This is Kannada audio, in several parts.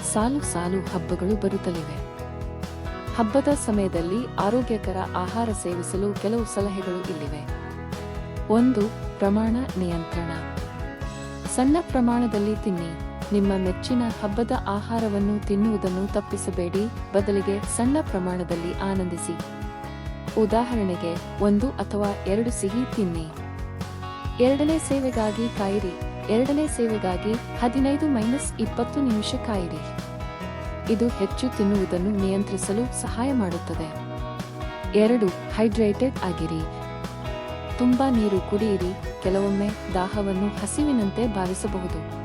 ಸಾಲು ಸಾಲು ಹಬ್ಬಗಳು ಬರುತ್ತಲಿವೆ. ಹಬ್ಬದ ಸಮಯದಲ್ಲಿ ಆರೋಗ್ಯಕರ ಆಹಾರ ಸೇವಿಸಲು ಕೆಲವು ಸಲಹೆಗಳು ಇಲ್ಲಿವೆ. ಒಂದು, ಪ್ರಮಾಣ ನಿಯಂತ್ರಣ. ಸಣ್ಣ ಪ್ರಮಾಣದಲ್ಲಿ ತಿನ್ನಿ. ನಿಮ್ಮ ಮೆಚ್ಚಿನ ಹಬ್ಬದ ಆಹಾರವನ್ನು ತಿನ್ನುವುದನ್ನು ತಪ್ಪಿಸಬೇಡಿ. ಬದಲಿಗೆ ಸಣ್ಣ ಪ್ರಮಾಣದಲ್ಲಿ ಆನಂದಿಸಿ. ಉದಾಹರಣೆಗೆ, ಒಂದು ಅಥವಾ ಎರಡು ಸಿಹಿ ತಿನ್ನಿ. ಎರಡನೇ ಸೇವೆಗಾಗಿ ಕಾಯಿರಿ. ಎರಡನೇ ಸೇವೆಗಾಗಿ ಹದಿನೈದು ಮೈನಸ್ ಇಪ್ಪತ್ತು ನಿಮಿಷ ಕಾಯಿರಿ. ಇದು ಹೆಚ್ಚು ತಿನ್ನುವುದನ್ನು ನಿಯಂತ್ರಿಸಲು ಸಹಾಯ ಮಾಡುತ್ತದೆ. ಎರಡು, ಹೈಡ್ರೇಟೆಡ್ ಆಗಿರಿ. ತುಂಬಾ ನೀರು ಕುಡಿಯಿರಿ, ಕೆಲವೊಮ್ಮೆ ದಾಹವನ್ನು ಹಸಿವಿನಂತೆ ಭಾವಿಸಬಹುದು.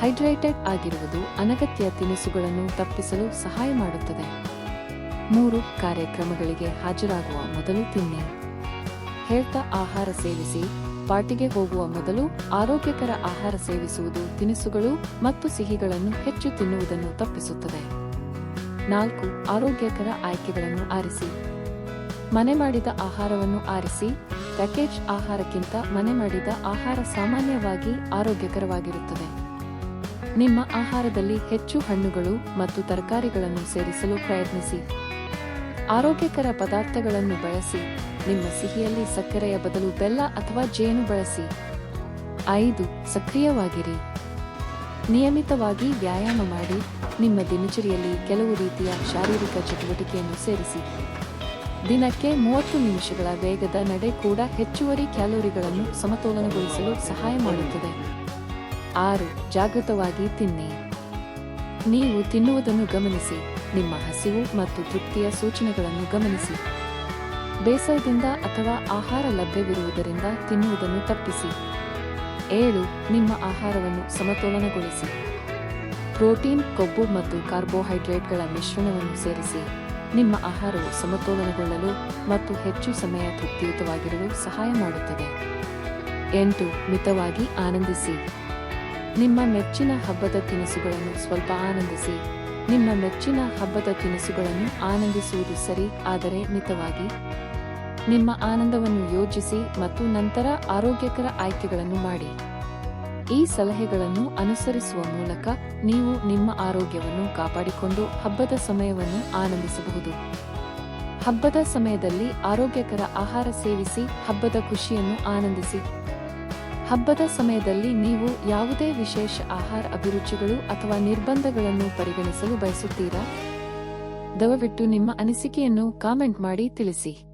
ಹೈಡ್ರೇಟೆಡ್ ಆಗಿರುವುದು ಅನಗತ್ಯ ತಿನಿಸುಗಳನ್ನು ತಪ್ಪಿಸಲು ಸಹಾಯ ಮಾಡುತ್ತದೆ. ಮೂರು, ಕಾರ್ಯಕ್ರಮಗಳಿಗೆ ಹಾಜರಾಗುವ ಮೊದಲು ತಿನ್ನಿ. ಹೇಳ್ತಾ ಆಹಾರ ಸೇವಿಸಿ ಪಾರ್ಟಿಗೆ ಹೋಗುವ ಮೊದಲು ಆರೋಗ್ಯಕರ ಆಹಾರ ಸೇವಿಸುವುದು ತಿನಿಸುಗಳು ಮತ್ತು ಸಿಹಿಗಳನ್ನು ಹೆಚ್ಚು ತಿನ್ನುವುದನ್ನು ತಪ್ಪಿಸುತ್ತದೆ. ನಾಲ್ಕು, ಆರೋಗ್ಯಕರ ಆಯ್ಕೆಗಳನ್ನು ಆರಿಸಿ. ಮನೆ ಮಾಡಿದ ಆಹಾರವನ್ನು ಆರಿಸಿ, ಪ್ಯಾಕೇಜ್ ಆಹಾರಕ್ಕಿಂತ ಮನೆ ಮಾಡಿದ ಆಹಾರ ಸಾಮಾನ್ಯವಾಗಿ ಆರೋಗ್ಯಕರವಾಗಿರುತ್ತದೆ. ನಿಮ್ಮ ಆಹಾರದಲ್ಲಿ ಹೆಚ್ಚು ಹಣ್ಣುಗಳು ಮತ್ತು ತರಕಾರಿಗಳನ್ನು ಸೇರಿಸಲು ಪ್ರಯತ್ನಿಸಿ. ಆರೋಗ್ಯಕರ ಪದಾರ್ಥಗಳನ್ನು ಬಳಸಿ, ನಿಮ್ಮ ಸಿಹಿಯಲ್ಲಿ ಸಕ್ಕರೆಯ ಬದಲು ಬೆಲ್ಲ ಅಥವಾ ಜೇನು ಬಳಸಿ. ಐದು, ಸಕ್ರಿಯವಾಗಿರಿ. ನಿಯಮಿತವಾಗಿ ವ್ಯಾಯಾಮ ಮಾಡಿ, ನಿಮ್ಮ ದಿನಚರಿಯಲ್ಲಿ ಕೆಲವು ರೀತಿಯ ಶಾರೀರಿಕ ಚಟುವಟಿಕೆಯನ್ನು ಸೇರಿಸಿ. ದಿನಕ್ಕೆ ಮೂವತ್ತು ನಿಮಿಷಗಳ ವೇಗದ ನಡೆ ಕೂಡ ಹೆಚ್ಚುವರಿ ಕ್ಯಾಲೋರಿಗಳನ್ನು ಸಮತೋಲನಗೊಳಿಸಲು ಸಹಾಯ ಮಾಡುತ್ತದೆ. ಆರು, ಜಾಗೃತವಾಗಿ ತಿನ್ನಿ. ನೀವು ತಿನ್ನುವುದನ್ನು ಗಮನಿಸಿ. ನಿಮ್ಮ ಹಸಿವು ಮತ್ತು ತೃಪ್ತಿಯ ಸೂಚನೆಗಳನ್ನು ಗಮನಿಸಿ. ಬೇಸರದಿಂದ ಅಥವಾ ಆಹಾರ ಲಭ್ಯವಿರುವುದರಿಂದ ತಿನ್ನುವುದನ್ನು ತಪ್ಪಿಸಿ. ಏಳು, ನಿಮ್ಮ ಆಹಾರವನ್ನು ಸಮತೋಲನಗೊಳಿಸಿ. ಪ್ರೋಟೀನ್, ಕೊಬ್ಬು ಮತ್ತು ಕಾರ್ಬೋಹೈಡ್ರೇಟ್ಗಳ ಮಿಶ್ರಣವನ್ನು ಸೇರಿಸಿ. ನಿಮ್ಮ ಆಹಾರವು ಸಮತೋಲನಗೊಳ್ಳಲು ಮತ್ತು ಹೆಚ್ಚು ಸಮಯ ತೃಪ್ತಿಯುತವಾಗಿರಲು ಸಹಾಯ ಮಾಡುತ್ತದೆ. ಎಂಟು, ಮಿತವಾಗಿ ಆನಂದಿಸಿ. ನಿಮ್ಮ ಮೆಚ್ಚಿನ ಹಬ್ಬದ ತಿನಿಸುಗಳನ್ನು ಸ್ವಲ್ಪ ಆನಂದಿಸಿ. ನಿಮ್ಮ ಮೆಚ್ಚಿನ ಹಬ್ಬದ ತಿನಿಸುಗಳನ್ನು ಆನಂದಿಸುವುದು ಸರಿ, ಆದರೆ ಮಿತವಾಗಿ. ನಿಮ್ಮ ಆನಂದವನ್ನು ಯೋಜಿಸಿ ಮತ್ತು ನಂತರ ಆರೋಗ್ಯಕರ ಆಯ್ಕೆಗಳನ್ನು ಮಾಡಿ. ಈ ಸಲಹೆಗಳನ್ನು ಅನುಸರಿಸುವ ಮೂಲಕ ನೀವು ನಿಮ್ಮ ಆರೋಗ್ಯವನ್ನು ಕಾಪಾಡಿಕೊಂಡು ಹಬ್ಬದ ಸಮಯವನ್ನು ಆನಂದಿಸಬಹುದು. ಹಬ್ಬದ ಸಮಯದಲ್ಲಿ ಆರೋಗ್ಯಕರ ಆಹಾರ ಸೇವಿಸಿ ಹಬ್ಬದ ಖುಷಿಯನ್ನು ಆನಂದಿಸಿ. ಹಬ್ಬದ ಸಮಯದಲ್ಲಿ ನೀವು ಯಾವುದೇ ವಿಶೇಷ ಆಹಾರ ಅಭಿರುಚಿಗಳು ಅಥವಾ ನಿರ್ಬಂಧಗಳನ್ನು ಪರಿಗಣಿಸಲು ಬಯಸುತ್ತೀರಾ? ದಯವಿಟ್ಟು ನಿಮ್ಮ ಅನಿಸಿಕೆಯನ್ನು ಕಾಮೆಂಟ್ ಮಾಡಿ ತಿಳಿಸಿ.